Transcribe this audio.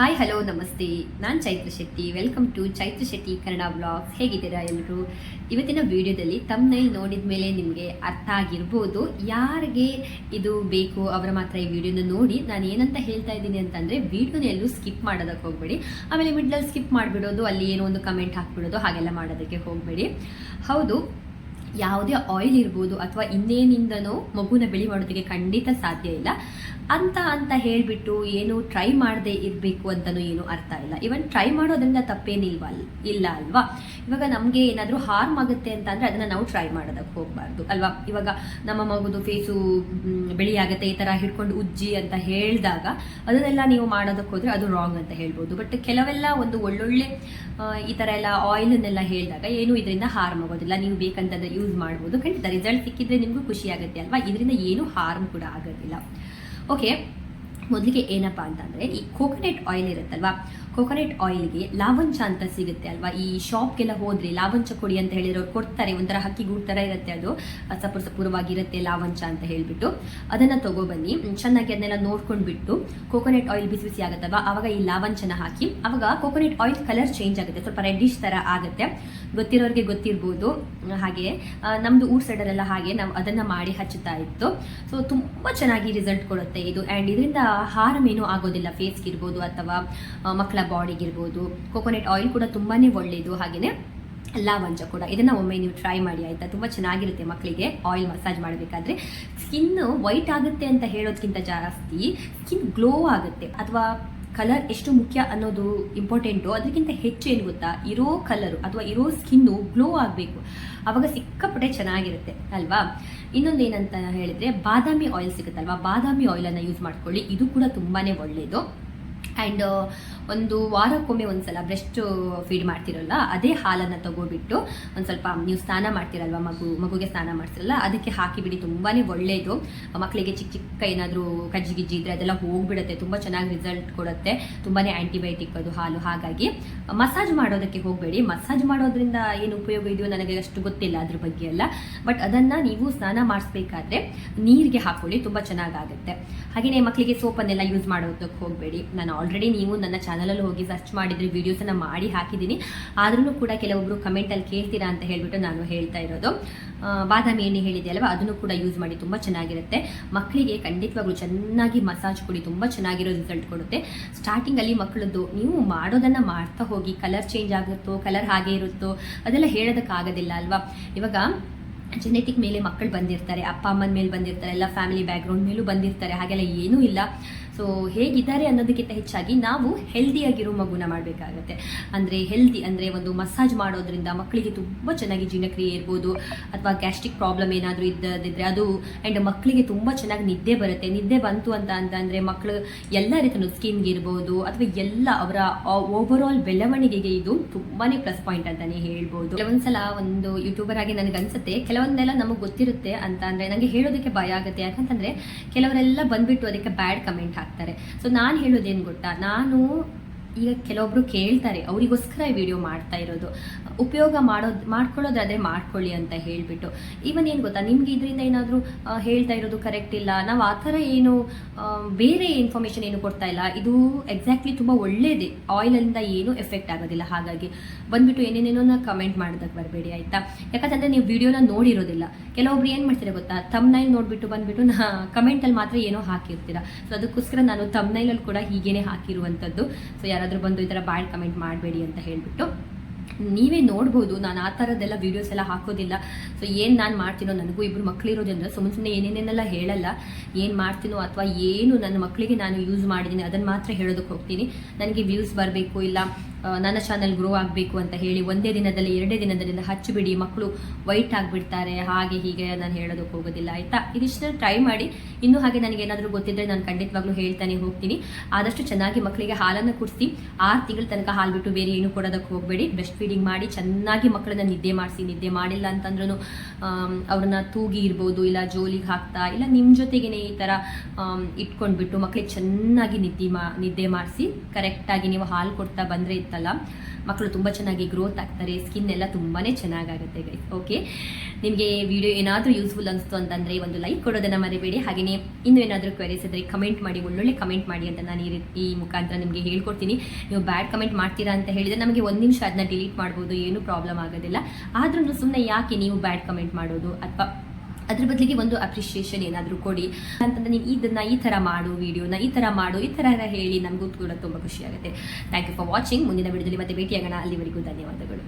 Hi hello ನಮಸ್ತೆ. ನಾನು Chaithra Shetty. Welcome to Chaithra Shetty Kannada blogs ಹೇಗಿದ್ದೀರಾ ಎಲ್ಲರೂ ಇವತ್ತಿನ ವಿಡಿಯೋದಲ್ಲಿ ತಮ್ಮನೇಲಿ ನೋಡಿದ ಮೇಲೆ ನಿಮಗೆ ಅರ್ಥ ಆಗಿರ್ಬೋದು. ಯಾರಿಗೆ ಇದು ಬೇಕು ಅವರ ಮಾತ್ರ ಈ ವಿಡಿಯೋನ ನೋಡಿ ನಾನು ಏನಂತ ಹೇಳ್ತಾ ಇದ್ದೀನಿ ಅಂತಂದರೆ ವಿಡಿಯೋನ ಎಲ್ಲೂ ಸ್ಕಿಪ್ ಮಾಡೋದಕ್ಕೆ ಹೋಗಬೇಡಿ. ಆಮೇಲೆ ಮಿಡ್ಲಲ್ಲಿ ಸ್ಕಿಪ್ ಮಾಡಿಬಿಡೋದು, ಅಲ್ಲಿ ಏನೋ ಒಂದು ಕಮೆಂಟ್ ಹಾಕ್ಬಿಡೋದು, ಹಾಗೆಲ್ಲ ಮಾಡೋದಕ್ಕೆ ಹೋಗಬೇಡಿ. ಹೌದು ಯಾವುದೇ ಆಯಿಲ್ ಇರ್ಬೋದು ಅಥವಾ ಇನ್ನೇನಿಂದನೋ ಮಗುನ ಬೆಳಿ ಮಾಡೋದಕ್ಕೆ ಖಂಡಿತ ಸಾಧ್ಯ ಇಲ್ಲ. ಅಂತ ಅಂತ ಹೇಳಿಬಿಟ್ಟು ಏನು ಟ್ರೈ ಮಾಡದೆ ಇರಬೇಕು ಅಂತಲೂ ಏನು ಅರ್ಥ ಇಲ್ಲ. ಇವನ್ ಟ್ರೈ ಮಾಡೋದ್ರಿಂದ ತಪ್ಪೇನಿಲ್ವಲ್ ಇಲ್ಲ ಅಲ್ವಾ? ಇವಾಗ ನಮಗೆ ಏನಾದರೂ ಹಾರ್ಮ್ ಆಗುತ್ತೆ ಅಂತ ಅಂದರೆ ಅದನ್ನು ನಾವು ಟ್ರೈ ಮಾಡೋದಕ್ಕೆ ಹೋಗಬಾರ್ದು, ಅಲ್ವಾ? ಇವಾಗ ನಮ್ಮ ಮಗುದು ಫೇಸು ಬೆಳಿಯಾಗುತ್ತೆ ಈ ಥರ ಹಿಡ್ಕೊಂಡು ಉಜ್ಜಿ ಅಂತ ಹೇಳಿದಾಗ ಅದನ್ನೆಲ್ಲ ನೀವು ಮಾಡೋದಕ್ಕೆ ಹೋದರೆ ಅದು ರಾಂಗ್ ಅಂತ ಹೇಳ್ಬೋದು. ಬಟ್ ಕೆಲವೆಲ್ಲ ಒಂದು ಒಳ್ಳೊಳ್ಳೆ ಈ ಥರ ಎಲ್ಲ ಆಯಿಲನ್ನೆಲ್ಲ ಹೇಳಿದಾಗ ಏನು ಇದರಿಂದ ಹಾರ್ಮ್ ಆಗೋದಿಲ್ಲ. ನೀವು ಬೇಕಂತಂದ್ರೆ ಯೂಸ್ ಮಾಡ್ಬೋದು. ಖಂಡಿತ ರಿಸಲ್ಟ್ ಸಿಕ್ಕಿದ್ರೆ ನಿಮಗೂ ಖುಷಿ ಆಗುತ್ತೆ ಅಲ್ವಾ? ಇದರಿಂದ ಏನು ಹಾರ್ಮ್ ಕೂಡ ಆಗೋದಿಲ್ಲ. ಓಕೆ ಮೊದಲಿಗೆ ಏನಪ್ಪ ಅಂತಂದರೆ, ಈ ಕೋಕೋನಟ್ ಆಯಿಲ್ ಇರುತ್ತಲ್ವಾ? ಕೋಕೋನಟ್ ಆಯಿಲ್ಗೆ ಲಾವಂಚ ಅಂತ ಸಿಗುತ್ತೆ ಅಲ್ವಾ? ಈ ಶಾಪ್ಗೆಲ್ಲ ಹೋದ್ರೆ ಲಾವಂಚ ಕೊಡಿ ಅಂತ ಹೇಳಿದ್ರು ಅವ್ರು ಕೊಡ್ತಾರೆ. ಒಂಥರ ಹಕ್ಕಿ ಗೂಡ್ ಥರ ಇರುತ್ತೆ ಅದು. ಸಪುರ ಸಪುರವಾಗಿರುತ್ತೆ ಲಾವಂಚ ಅಂತ ಹೇಳಿಬಿಟ್ಟು. ಅದನ್ನು ತಗೊಬನ್ನಿ. ಚೆನ್ನಾಗಿ ಅದನ್ನೆಲ್ಲ ನೋಡ್ಕೊಂಡ್ಬಿಟ್ಟು ಕೋಕೋನಟ್ ಆಯಿಲ್ ಬಿಸಿ ಬಿಸಿ ಆಗುತ್ತಲ್ವಾ? ಅವಾಗ ಈ ಲಾವಂಚನ ಹಾಕಿ. ಆವಾಗ ಕೋಕೋನಟ್ ಆಯಿಲ್ ಕಲರ್ ಚೇಂಜ್ ಆಗುತ್ತೆ. ಸ್ವಲ್ಪ ರೆಡ್ಡಿಶ್ ಥರ ಆಗುತ್ತೆ. ಗೊತ್ತಿರೋರಿಗೆ ಗೊತ್ತಿರ್ಬೋದು. ಹಾಗೆ ನಮ್ದು ಊರ್ ಸೈಡಲ್ಲೆಲ್ಲ ಹಾಗೆ ನಾವು ಅದನ್ನ ಮಾಡಿ ಹಚ್ಚುತ್ತಾ ಇತ್ತು. ಸೊ ತುಂಬಾ ಚೆನ್ನಾಗಿ ರಿಸಲ್ಟ್ ಕೊಡುತ್ತೆ ಇದು. ಆ್ಯಂಡ್ ಇದರಿಂದ ಹಾರಂ ಏನೂ ಆಗೋದಿಲ್ಲ. ಫೇಸ್ಗೆ ಇರ್ಬೋದು ಅಥವಾ ಮಕ್ಕಳ ಬಾಡಿಗಿರ್ಬೋದು ಕೋಕೋನಟ್ ಆಯಿಲ್ ಕೂಡ ತುಂಬಾನೇ ಒಳ್ಳೆಯದು ಹಾಗೆಯೇ ಲಾವಂಜ ಕೂಡ. ಇದನ್ನ ಒಮ್ಮೆ ನೀವು ಟ್ರೈ ಮಾಡಿ ಆಯ್ತಾ? ತುಂಬ ಚೆನ್ನಾಗಿರುತ್ತೆ ಮಕ್ಕಳಿಗೆ ಆಯಿಲ್ ಮಸಾಜ್ ಮಾಡಬೇಕಾದ್ರೆ. ಸ್ಕಿನ್ ವೈಟ್ ಆಗುತ್ತೆ ಅಂತ ಹೇಳೋದಕ್ಕಿಂತ ಜಾಸ್ತಿ ಸ್ಕಿನ್ ಗ್ಲೋ ಆಗುತ್ತೆ. ಅಥವಾ ಕಲರ್ ಎಷ್ಟು ಮುಖ್ಯ ಅನ್ನೋದು ಇಂಪಾರ್ಟೆಂಟು ಅದಕ್ಕಿಂತ ಹೆಚ್ಚು ಏನು ಗೊತ್ತಾ? ಇರೋ ಕಲರು ಅಥವಾ ಇರೋ ಸ್ಕಿನ್ನು ಗ್ಲೋ ಆಗಬೇಕು. ಆವಾಗ ಸಿಕ್ಕಾಪಟ್ಟೆ ಚೆನ್ನಾಗಿರುತ್ತೆ, ಅಲ್ವಾ? ಇನ್ನೊಂದು ಏನಂತ ಹೇಳಿದ್ರೆ, ಬಾದಾಮಿ ಆಯಿಲ್ ಸಿಗುತ್ತಲ್ವಾ? ಬಾದಾಮಿ ಆಯಿಲನ್ನು ಯೂಸ್ ಮಾಡ್ಕೊಳ್ಳಿ. ಇದು ಕೂಡ ತುಂಬಾ ಒಳ್ಳೆಯದು ಆ್ಯಂಡ್ ಒಂದು ವಾರಕ್ಕೊಮ್ಮೆ ಒಂದ್ಸಲ ಬ್ರೆಸ್ಟ್ ಫೀಡ್ ಮಾಡ್ತಿರಲ್ಲ, ಅದೇ ಹಾಲನ್ನು ತಗೋಬಿಟ್ಟು ಒಂದು ಸ್ವಲ್ಪ ನೀವು ಸ್ನಾನ ಮಾಡ್ತಿರಲ್ವ, ಮಗು, ಮಗುಗೆ ಸ್ನಾನ ಮಾಡ್ತಿರಲ್ಲ ಅದಕ್ಕೆ ಹಾಕಿಬಿಡಿ ತುಂಬಾ ಒಳ್ಳೆಯದು ಮಕ್ಕಳಿಗೆ ಚಿಕ್ಕ ಚಿಕ್ಕ ಏನಾದರೂ ಕಜ್ಜಿ ಗಿಜ್ಜಿ ಇದ್ದರೆ ಅದೆಲ್ಲ ಹೋಗ್ಬಿಡುತ್ತೆ, ತುಂಬ ಚೆನ್ನಾಗಿ ರಿಸಲ್ಟ್ ಕೊಡುತ್ತೆ ತುಂಬಾ ಆ್ಯಂಟಿಬಯೋಟಿಕ್ ಅದು ಹಾಲು. ಹಾಗಾಗಿ ಮಸಾಜ್ ಮಾಡೋದಕ್ಕೆ ಹೋಗಬೇಡಿ. ಮಸಾಜ್ ಮಾಡೋದ್ರಿಂದ ಏನು ಉಪಯೋಗ ಇದೆಯೋ ನನಗೆ ಅಷ್ಟು ಗೊತ್ತಿಲ್ಲ ಅದ್ರ ಬಗ್ಗೆ ಎಲ್ಲ. ಬಟ್ ಅದನ್ನು ನೀವು ಸ್ನಾನ ಮಾಡಿಸ್ಬೇಕಾದ್ರೆ ನೀರಿಗೆ ಹಾಕೊಳ್ಳಿ, ತುಂಬ ಚೆನ್ನಾಗಾಗುತ್ತೆ. ಹಾಗೆಯೇ ಮಕ್ಕಳಿಗೆ ಸೋಪನ್ನೆಲ್ಲ ಯೂಸ್ ಮಾಡೋದಕ್ಕೆ ಹೋಗಬೇಡಿ. ನಾನು ಆಲ್ರೆಡಿ ನೀವು ನನ್ನ ಚಾನಲಲ್ಲಿ ಹೋಗಿ ಸರ್ಚ್ ಮಾಡಿದ್ರೆ ವಿಡಿಯೋಸನ್ನು ಮಾಡಿ ಹಾಕಿದ್ದೀನಿ. ಆದ್ರೂ ಕೂಡ ಕೆಲವೊಬ್ಬರು ಕಮೆಂಟಲ್ಲಿ ಕೇಳ್ತೀರಾ ಅಂತ ಹೇಳ್ಬಿಟ್ಟು ನಾನು ಹೇಳ್ತಾ ಇರೋದು. ಬಾದಾಮಿ ಎಣ್ಣೆ ಹೇಳಿದೆಯಲ್ವ ಅದನ್ನು ಕೂಡ ಯೂಸ್ ಮಾಡಿ, ತುಂಬ ಚೆನ್ನಾಗಿರುತ್ತೆ. ಮಕ್ಕಳಿಗೆ ಖಂಡಿತವಾಗ್ಲೂ ಚೆನ್ನಾಗಿ ಮಸಾಜ್ ಕೊಡಿ, ತುಂಬ ಚೆನ್ನಾಗಿರೋ ರಿಸಲ್ಟ್ ಕೊಡುತ್ತೆ. ಸ್ಟಾರ್ಟಿಂಗಲ್ಲಿ ಮಕ್ಕಳದ್ದು ನೀವು ಮಾಡೋದನ್ನು ಮಾಡ್ತಾ ಹೋಗಿ ಕಲರ್ ಚೇಂಜ್ ಆಗುತ್ತೋ ಕಲರ್ ಹಾಗೆ ಇರುತ್ತೋ, ಅದೆಲ್ಲ ಹೇಳೋದಕ್ಕಾಗೋದಿಲ್ಲ ಅಲ್ವಾ? ಇವಾಗ ಜೆನೆಟಿಕ್ ಮೇಲೆ ಮಕ್ಕಳು ಬಂದಿರ್ತಾರೆ, ಅಪ್ಪ, ಅಮ್ಮನ ಮೇಲೆ ಬಂದಿರ್ತಾರೆ, ಎಲ್ಲ ಫ್ಯಾಮಿಲಿ ಬ್ಯಾಕ್ಗ್ರೌಂಡ್ ಮೇಲೂ ಬಂದಿರ್ತಾರೆ, ಹಾಗೆಲ್ಲ ಏನೂ ಇಲ್ಲ. ಸೊ ಹೇಗಿದ್ದಾರೆ ಅನ್ನೋದಕ್ಕಿಂತ ಹೆಚ್ಚಾಗಿ ನಾವು ಹೆಲ್ದಿಯಾಗಿರೋ ಮಗುನ ಮಾಡಬೇಕಾಗತ್ತೆ. ಅಂದರೆ ಹೆಲ್ದಿ ಅಂದರೆ ಒಂದು ಮಸಾಜ್ ಮಾಡೋದ್ರಿಂದ ಮಕ್ಕಳಿಗೆ ತುಂಬ ಚೆನ್ನಾಗಿ ಜೀರ್ಣಕ್ರಿಯೆ ಇರ್ಬೋದು. ಅಥವಾ ಗ್ಯಾಸ್ಟ್ರಿಕ್ ಪ್ರಾಬ್ಲಮ್ ಏನಾದರೂ ಇದ್ದದಿದ್ರೆ ಅದು ಆ್ಯಂಡ್ ಮಕ್ಕಳಿಗೆ ತುಂಬ ಚೆನ್ನಾಗಿ ನಿದ್ದೆ ಬರುತ್ತೆ. ನಿದ್ದೆ ಬಂತು ಅಂತ ಅಂತಂದರೆ ಮಕ್ಕಳು ಎಲ್ಲ ರೀತಿಯೂ ಸ್ಕಿನ್ಗೆ ಇರ್ಬೋದು ಅಥವಾ ಎಲ್ಲ ಅವರ ಓವರ್ ಆಲ್ ಬೆಳವಣಿಗೆಗೆ ಇದು ತುಂಬಾ ಪ್ಲಸ್ ಪಾಯಿಂಟ್ ಅಂತಲೇ ಹೇಳ್ಬೋದು. ಕೆಲವೊಂದ್ಸಲ ಒಂದು ಯೂಟ್ಯೂಬರ್ ಆಗಿ ನನಗೆ ಅನ್ಸುತ್ತೆ, ಕೆಲವೊಂದೆಲ್ಲ ನಮಗೆ ಗೊತ್ತಿರುತ್ತೆ ಅಂತ ಅಂದರೆ ನನಗೆ ಹೇಳೋದಕ್ಕೆ ಭಯ ಆಗುತ್ತೆ. ಯಾಕಂತಂದರೆ ಕೆಲವರೆಲ್ಲ ಬಂದ್ಬಿಟ್ಟು ಅದಕ್ಕೆ ಬ್ಯಾಡ್ ಕಮೆಂಟ್ ಹಾಕ್ತಾರೆ. ಸೊ ನಾನು ಹೇಳೋದೇನು ಗೊತ್ತಾ? ನಾನು ಈಗ ಕೆಲವೊಬ್ರು ಕೇಳ್ತಾರೆ, ಅವರಿಗೋಸ್ಕರ ಈ ವಿಡಿಯೋ ಮಾಡ್ತಾ ಇರೋದು. ಉಪಯೋಗ ಮಾಡೋದು, ಮಾಡ್ಕೊಳ್ಳೋದಾದ್ರೆ ಮಾಡ್ಕೊಳ್ಳಿ ಅಂತ ಹೇಳಿಬಿಟ್ಟು. ಈವನ್ ಏನು ಗೊತ್ತಾ, ನಿಮ್ಗೆ ಇದರಿಂದ ಏನಾದರೂ ಹೇಳ್ತಾ ಇರೋದು ಕರೆಕ್ಟ್ ಇಲ್ಲ. ನಾವು ಆ ಥರ ಏನು ಬೇರೆ ಇನ್ಫಾರ್ಮೇಷನ್ ಏನು ಕೊಡ್ತಾ ಇಲ್ಲ. ಇದು ಎಕ್ಸಾಕ್ಟ್ಲಿ ತುಂಬ ಒಳ್ಳೇದೇ. ಆಯಿಲಿಂದ ಏನೂ ಎಫೆಕ್ಟ್ ಆಗೋದಿಲ್ಲ. ಹಾಗಾಗಿ ಬಂದ್ಬಿಟ್ಟು ಏನೇನೇನೋ ಕಮೆಂಟ್ ಮಾಡೋದಕ್ಕೆ ಬರಬೇಡಿ, ಆಯಿತಾ? ಯಾಕಂತಂದರೆ ನೀವು ವಿಡಿಯೋನ ನೋಡಿರೋದಿಲ್ಲ. ಕೆಲವೊಬ್ರು ಏನು ಮಾಡ್ತಾರೆ ಗೊತ್ತಾ? ತಮ್ನೈಲ್ ನೋಡಿಬಿಟ್ಟು ಬಂದ್ಬಿಟ್ಟು ನಾ ಕಮೆಂಟಲ್ಲಿ ಮಾತ್ರ ಏನೋ ಹಾಕಿರ್ತೀರಾ. ಸೊ ಅದಕ್ಕೋಸ್ಕರ ನಾನು ತಮ್ನೈಲಲ್ಲಿ ಕೂಡ ಹೀಗೇನೆ ಹಾಕಿರುವಂಥದ್ದು. ಸೊ ಯಾರಾದರೂ ಬಂದು ಈ ಥರ ಬ್ಯಾಡ್ ಕಮೆಂಟ್ ಮಾಡಬೇಡಿ ಅಂತ ಹೇಳಿಬಿಟ್ಟು ನೀವೇ ನೋಡ್ಬೋದು, ನಾನು ಆ ಥರದ್ದೆಲ್ಲ ವೀಡಿಯೋಸ್ ಎಲ್ಲ ಹಾಕೋದಿಲ್ಲ. ಸೊ ಏನು ನಾನು ಮಾಡ್ತೀನೋ ನನಗೂ ಇಬ್ಬರು ಮಕ್ಕಳಿರೋದ್ರಿಂದ ಸುಮ್ಮನೆ ಸುಮ್ಮನೆ ಏನೇನೆಲ್ಲ ಹೇಳಲ್ಲ. ಏನು ಮಾಡ್ತೀನೋ ಅಥವಾ ಏನು ನನ್ನ ಮಕ್ಕಳಿಗೆ ನಾನು ಯೂಸ್ ಮಾಡಿದ್ದೀನಿ ಅದನ್ನು ಮಾತ್ರ ಹೇಳೋದಕ್ಕೆ ಹೋಗ್ತೀನಿ. ನನಗೆ ವ್ಯೂಸ್ ಬರಬೇಕು ಇಲ್ಲ ನನ್ನ ಚಾನೆಲ್ ಗ್ರೋ ಆಗಬೇಕು ಅಂತ ಹೇಳಿ ಒಂದೇ ದಿನದಲ್ಲಿ, ಎರಡೇ ದಿನದಲ್ಲಿ ಹಚ್ಚಿಬಿಡಿ. ಮಕ್ಕಳು ವೈಟ್ ಆಗಿಬಿಡ್ತಾರೆ. ಹಾಗೆ ಹೀಗೆ ನಾನು ಹೇಳೋದಕ್ಕೆ ಹೋಗೋದಿಲ್ಲ, ಆಯಿತಾ? ಇದಿಷ್ಟು ಟ್ರೈ ಮಾಡಿ. ಇನ್ನೂ ಹಾಗೆ ನನಗೆ ಏನಾದರೂ ಗೊತ್ತಿದ್ದರೆ ನಾನು ಖಂಡಿತವಾಗ್ಲೂ ಹೇಳ್ತಾನೆ ಹೋಗ್ತೀನಿ. ಆದಷ್ಟು ಚೆನ್ನಾಗಿ ಮಕ್ಕಳಿಗೆ ಹಾಲನ್ನು ಕುಡಿಸಿ, ಆರು ತಿಂಗಳ ತನಕ ಹಾಲು ಬಿಟ್ಟು ಬೇರೆ ಏನು ಕೊಡೋದಕ್ಕೆ ಹೋಗಬೇಡಿ. ಬ್ರೆಸ್ಟ್ ಫೀಡಿಂಗ್ ಮಾಡಿ, ಚೆನ್ನಾಗಿ ಮಕ್ಕಳನ್ನ ನಿದ್ದೆ ಮಾಡಿಸಿ, ನಿದ್ದೆ ಮಾಡಿಲ್ಲ ಅಂತಂದ್ರೂ ಅವ್ರನ್ನ ತೂಗಿ ಇರ್ಬೋದು, ಇಲ್ಲ ಜೋಲಿಗೆ ಹಾಕ್ತಾ, ಇಲ್ಲ ನಿಮ್ಮ ಜೊತೆಗೇನೆ ಈ ಥರ ಇಟ್ಕೊಂಡ್ಬಿಟ್ಟು ಮಕ್ಕಳಿಗೆ ಚೆನ್ನಾಗಿ ನಿದ್ದೆ ಮಾ, ನಿದ್ದೆ ಮಾಡಿಸಿ ಕರೆಕ್ಟಾಗಿ ನೀವು ಹಾಲು ಕೊಡ್ತಾ ಬಂದರೆ ಇರುತ್ತಲ್ಲ, ಮಕ್ಕಳು ತುಂಬ ಚೆನ್ನಾಗಿ ಗ್ರೋತ್ ಆಗ್ತಾರೆ ಸ್ಕಿನ್ ಎಲ್ಲ ತುಂಬಾ ಚೆನ್ನಾಗಾಗುತ್ತೆ ಗೈಸ್ ಓಕೆ ನಿಮಗೆ ವಿಡಿಯೋ ಏನಾದರೂ ಯೂಸ್ಫುಲ್ ಅನಿಸ್ತು ಅಂತಂದರೆ ಒಂದು ಲೈಕ್ ಕೊಡೋದನ್ನು ಮರಿಬೇಡಿ. ಹಾಗೆಯೇ ಇನ್ನೂ ಏನಾದರೂ ಕ್ವೆರೀಸ್ ಇದ್ದರೆ ಕಮೆಂಟ್ ಮಾಡಿ, ಒಳ್ಳೊಳ್ಳೆ ಕಮೆಂಟ್ ಮಾಡಿ ಅಂತ ನಾನು ಈ ಈ ಮುಖಾಂತರ ನಿಮಗೆ ಹೇಳ್ಕೊಡ್ತೀನಿ. ನೀವು ಬ್ಯಾಡ್ ಕಮೆಂಟ್ ಮಾಡ್ತೀರಾ ಅಂತ ಹೇಳಿದರೆ ನಮಗೆ ಒಂದು ನಿಮಿಷ ಅದನ್ನ ಡಿಲೀಟ್ ಮಾಡ್ಬೋದು, ಏನೂ ಪ್ರಾಬ್ಲಮ್ ಆಗೋದಿಲ್ಲ. ಆದ್ರೂ ಸುಮ್ಮನೆ ಯಾಕೆ ನೀವು ಬ್ಯಾಡ್ ಕಮೆಂಟ್ ಮಾಡೋದು? ಅಥವಾ ಅದ್ರ ಬದಲಿಗೆ ಒಂದು ಅಪ್ರಿಷಿಯೇಷನ್ ಏನಾದರೂ ಕೊಡಿ. ಅಂತಂದ್ರೆ ನೀವು ಇದನ್ನ ಈ ಥರ ಮಾಡು ವಿಡಿಯೋನ ಈ ಥರ ಮಾಡು, ಈ ಥರ ಹೇಳಿ ನಮಗೂ ಕೂಡ ತುಂಬ ಖುಷಿಯಾಗುತ್ತೆ ಥ್ಯಾಂಕ್ ಯು ಫಾರ್ ವಾಚಿಂಗ್ ಮುಂದಿನ ವಿಡಿಯೋದಲ್ಲಿ ಮತ್ತೆ ಭೇಟಿಯಾಗೋಣ. ಅಲ್ಲಿವರೆಗೂ ಧನ್ಯವಾದಗಳು.